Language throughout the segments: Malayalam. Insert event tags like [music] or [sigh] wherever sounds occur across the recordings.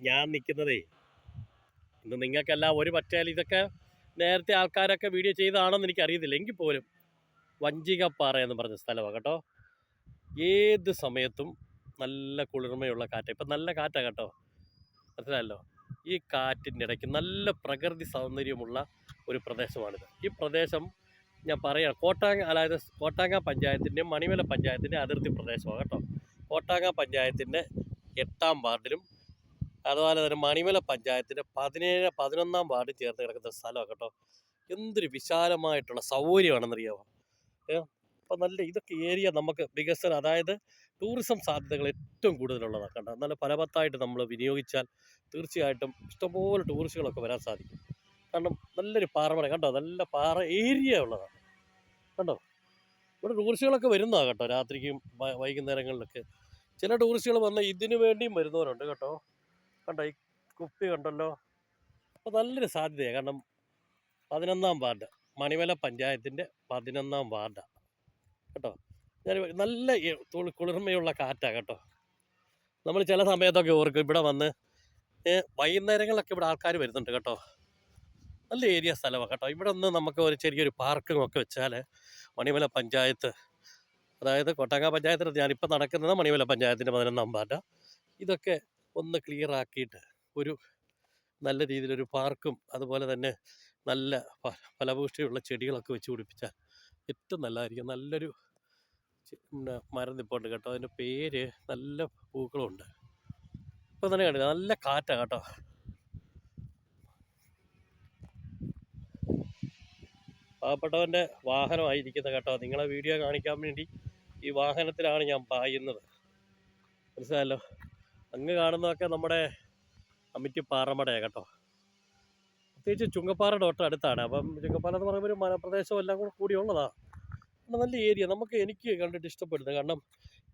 ഞാൻ നിൽക്കുന്നതേ ഇന്ന് നിങ്ങൾക്കെല്ലാം ഒരു പറ്റാൽ ഇതൊക്കെ നേരത്തെ ആൾക്കാരൊക്കെ വീഡിയോ ചെയ്തതാണെന്ന് എനിക്കറിയത്തില്ല. എങ്കിൽ പോലും വഞ്ചികപ്പാറ എന്ന് പറഞ്ഞ സ്ഥലമാണ് കേട്ടോ. ഏത് സമയത്തും നല്ല കുളിർമയുള്ള കാറ്റ്. ഇപ്പം നല്ല കാറ്റാണ് കേട്ടോ. മനസ്സിലായല്ലോ? ഈ കാറ്റിന്റെ ഇടയ്ക്ക് നല്ല പ്രകൃതി സൗന്ദര്യമുള്ള ഒരു പ്രദേശമാണിത്. ഈ പ്രദേശം ഞാൻ പറയാം കോട്ടാങ്ങ അതായത് കോട്ടാങ്ങ പഞ്ചായത്തിന്റെയും മണിമല പഞ്ചായത്തിന്റെ അതിർത്തി പ്രദേശമാണ് കേട്ടോ. കോട്ടാങ്ങ പഞ്ചായത്തിന്റെ എട്ടാം വാർഡിലും അതുപോലെ തന്നെ മണിമല പഞ്ചായത്തിന്റെ പതിനേഴ് പതിനൊന്നാം വാർഡിൽ ചേർത്ത് കിടക്കുന്ന സ്ഥലമാണ് കേട്ടോ. എന്തൊരു വിശാലമായിട്ടുള്ള സൗകര്യമാണെന്നറിയാമോ ഏ അപ്പോൾ നല്ല ഇതൊക്കെ ഏരിയ നമുക്ക് വികസനം അതായത് ടൂറിസം സാധ്യതകൾ ഏറ്റവും കൂടുതലുള്ളതാണ് കണ്ടോ നല്ല ഫലവത്തായിട്ട് നമ്മൾ വിനിയോഗിച്ചാൽ തീർച്ചയായിട്ടും ഇഷ്ടംപോലെ ടൂറിസ്റ്റുകളൊക്കെ വരാൻ സാധിക്കും. കാരണം നല്ലൊരു പാറമട കണ്ടോ? നല്ല പാറ ഏരിയ ഉള്ളതാണ് കണ്ടോ? ഇവിടെ ടൂറിസ്റ്റുകളൊക്കെ വരുന്നതാണ് കേട്ടോ രാത്രിക്കും വൈകുന്നേരങ്ങളിലൊക്കെ. ചില ടൂറിസ്റ്റുകൾ വന്ന് ഇതിനു വേണ്ടിയും വരുന്നവരുണ്ട് കേട്ടോ. കണ്ടോ ഈ കുപ്പി കണ്ടല്ലോ? അപ്പോൾ നല്ലൊരു സാധ്യതയാണ് കാരണം പതിനൊന്നാം വാർഡ് മണിമല പഞ്ചായത്തിന്റെ പതിനൊന്നാം വാർഡാണ് കേട്ടോ. ഞാൻ നല്ല കുളിർമയുള്ള കാറ്റാണ് കേട്ടോ. നമ്മൾ ചില സമയത്തൊക്കെ ഓർക്കും ഇവിടെ വന്ന് വൈകുന്നേരങ്ങളിലൊക്കെ ഇവിടെ ആൾക്കാർ വരുന്നുണ്ട് കേട്ടോ. നല്ല ഏരിയ സ്ഥലമാണ് കേട്ടോ. ഇവിടെ ഒന്ന് നമുക്ക് ഒരു ചെറിയൊരു പാർക്കും ഒക്കെ വെച്ചാൽ മണിമല പഞ്ചായത്ത് അതായത് കൊട്ടാങ്ക പഞ്ചായത്തിന്റെ ഞാനിപ്പോൾ നടക്കുന്നത് മണിമല പഞ്ചായത്തിന്റെ പതിനൊന്നാം പാറ്റ ഇതൊക്കെ ഒന്ന് ക്ലിയർ ആക്കിയിട്ട് ഒരു നല്ല രീതിയിലൊരു പാർക്കും അതുപോലെ തന്നെ നല്ല ഫലപുഷ്ടിയുള്ള ചെടികളൊക്കെ വെച്ച് പിടിപ്പിച്ചാൽ ഏറ്റവും നല്ലതായിരിക്കും. നല്ലൊരു പിന്നെ മരം നിപ്പുണ്ട് കേട്ടോ. അതിന്റെ പേര് നല്ല പൂക്കളുണ്ട്. ഇപ്പം തന്നെ കണ്ടില്ല? നല്ല കാറ്റാണ് കേട്ടോ. പാവപ്പെട്ടവന്റെ വാഹനമായിരിക്കുന്നത് കേട്ടോ. നിങ്ങളെ വീഡിയോ കാണിക്കാൻ വേണ്ടി ഈ വാഹനത്തിലാണ് ഞാൻ പായുന്നത്. മനസ്സിലായല്ലോ? അങ്ങ് കാണുന്നതൊക്കെ നമ്മുടെ അമിറ്റി പാറമടയാണ് കേട്ടോ. പ്രത്യേകിച്ച് ചുങ്കപ്പാറ തൊട്ട് അടുത്താണ്. അപ്പം ചുങ്കപ്പാറ എന്ന് പറയുമ്പോൾ ഒരു മലപ്രദേശം എല്ലാം കൂടെ കൂടിയുള്ളതാണ് നല്ല ഏരിയ. നമുക്ക് എനിക്ക് കണ്ടിട്ട് ഇഷ്ടപ്പെടുന്നത് കാരണം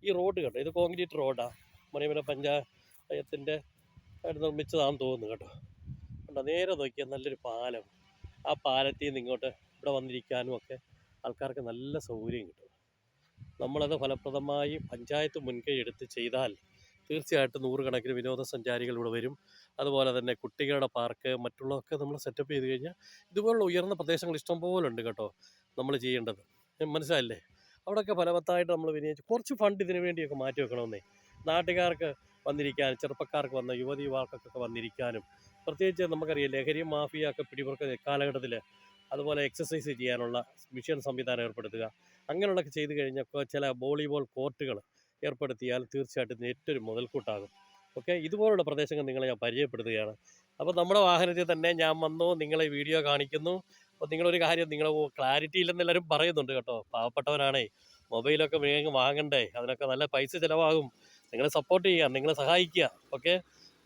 ഈ റോഡ് കേട്ടോ ഇത് കോൺക്രീറ്റ് റോഡാണ് മണിമല പഞ്ചായത്തിന്റെ നിർമ്മിച്ചതാണെന്ന് തോന്നുന്നു കേട്ടോ. കണ്ടോ? നേരെ നോക്കിയാൽ നല്ലൊരു പാലം. ആ പാലത്തിൽ നിന്ന് ഇങ്ങോട്ട് ഇവിടെ വന്നിരിക്കാനും ഒക്കെ ആൾക്കാർക്ക് നല്ല സൗകര്യം കിട്ടും. നമ്മളത് ഫലപ്രദമായി പഞ്ചായത്ത് മുൻകൈ എടുത്ത് ചെയ്താൽ തീർച്ചയായിട്ടും നൂറുകണക്കിന് വിനോദസഞ്ചാരികൾ ഇവിടെ വരും. അതുപോലെ തന്നെ കുട്ടികളുടെ പാർക്ക് മറ്റുള്ളതൊക്കെ നമ്മൾ സെറ്റപ്പ് ചെയ്ത് കഴിഞ്ഞാൽ ഇതുപോലുള്ള ഉയർന്ന പ്രദേശങ്ങൾ ഇഷ്ടംപോലെ ഉണ്ട് കേട്ടോ നമ്മൾ ചെയ്യേണ്ടത്. മനസ്സിലായില്ലേ? അവിടെയൊക്കെ ഫലവത്തായിട്ട് നമ്മൾ വിനിയോഗിച്ച് കുറച്ച് ഫണ്ട് ഇതിനു വേണ്ടിയൊക്കെ മാറ്റി വെക്കണമെന്നേ. നാട്ടുകാർക്ക് വന്നിരിക്കാൻ ചെറുപ്പക്കാർക്ക് വന്ന യുവതി യുവാക്കൾക്കൊക്കെ വന്നിരിക്കാനും. പ്രത്യേകിച്ച് നമുക്കറിയാം ലഹരി മാഫിയ ഒക്കെ പിടിമുറുക്കുന്ന കാലഘട്ടത്തിൽ അതുപോലെ എക്സസൈസ് ചെയ്യാനുള്ള മിഷൻ സംവിധാനം ഏർപ്പെടുത്തുക. അങ്ങനെയുള്ളതൊക്കെ ചെയ്തു കഴിഞ്ഞപ്പോൾ ചില വോളിബോൾ കോർട്ടുകൾ ഏർപ്പെടുത്തിയാൽ തീർച്ചയായിട്ടും ഏറ്റവും മുതൽക്കൂട്ടാകും. ഓക്കെ ഇതുപോലുള്ള പ്രദേശങ്ങൾ നിങ്ങളെ ഞാൻ പരിചയപ്പെടുത്തുകയാണ്. അപ്പോൾ നമ്മുടെ വാഹനത്തിൽ തന്നെ ഞാൻ വന്നു നിങ്ങളെ വീഡിയോ കാണിക്കുന്നു. അപ്പോൾ നിങ്ങളൊരു കാര്യം നിങ്ങൾ ക്ലാരിറ്റി ഇല്ലെന്ന് എല്ലാവരും പറയുന്നുണ്ട് കേട്ടോ. പാവപ്പെട്ടവനാണേ മൊബൈലൊക്കെ വേഗം വാങ്ങണ്ടേ. അതിനൊക്കെ നല്ല പൈസ ചിലവാകും. നിങ്ങളെ സപ്പോർട്ട് ചെയ്യുക നിങ്ങളെ സഹായിക്കുക. ഓക്കെ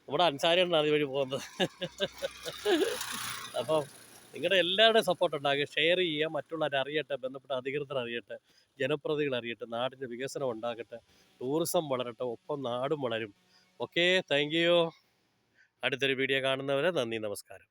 നമ്മുടെ അൻസാരിയാണ് അതുവഴി പോകുന്നത്. [laughs] അപ്പോൾ നിങ്ങളുടെ എല്ലാവരുടെയും സപ്പോർട്ട് ഉണ്ടാകുക ഷെയർ ചെയ്യുക മറ്റുള്ളവർ അറിയട്ടെ ബന്ധപ്പെട്ട അധികൃതർ അറിയട്ടെ ജനപ്രതികൾ അറിയട്ടെ നാടിന്റെ വികസനം ഉണ്ടാകട്ടെ ടൂറിസം വളരട്ടെ ഒപ്പം നാടും വളരും. ഓക്കെ താങ്ക് യു അടുത്തൊരു വീഡിയോ കാണുന്നവരെ നന്ദി നമസ്കാരം.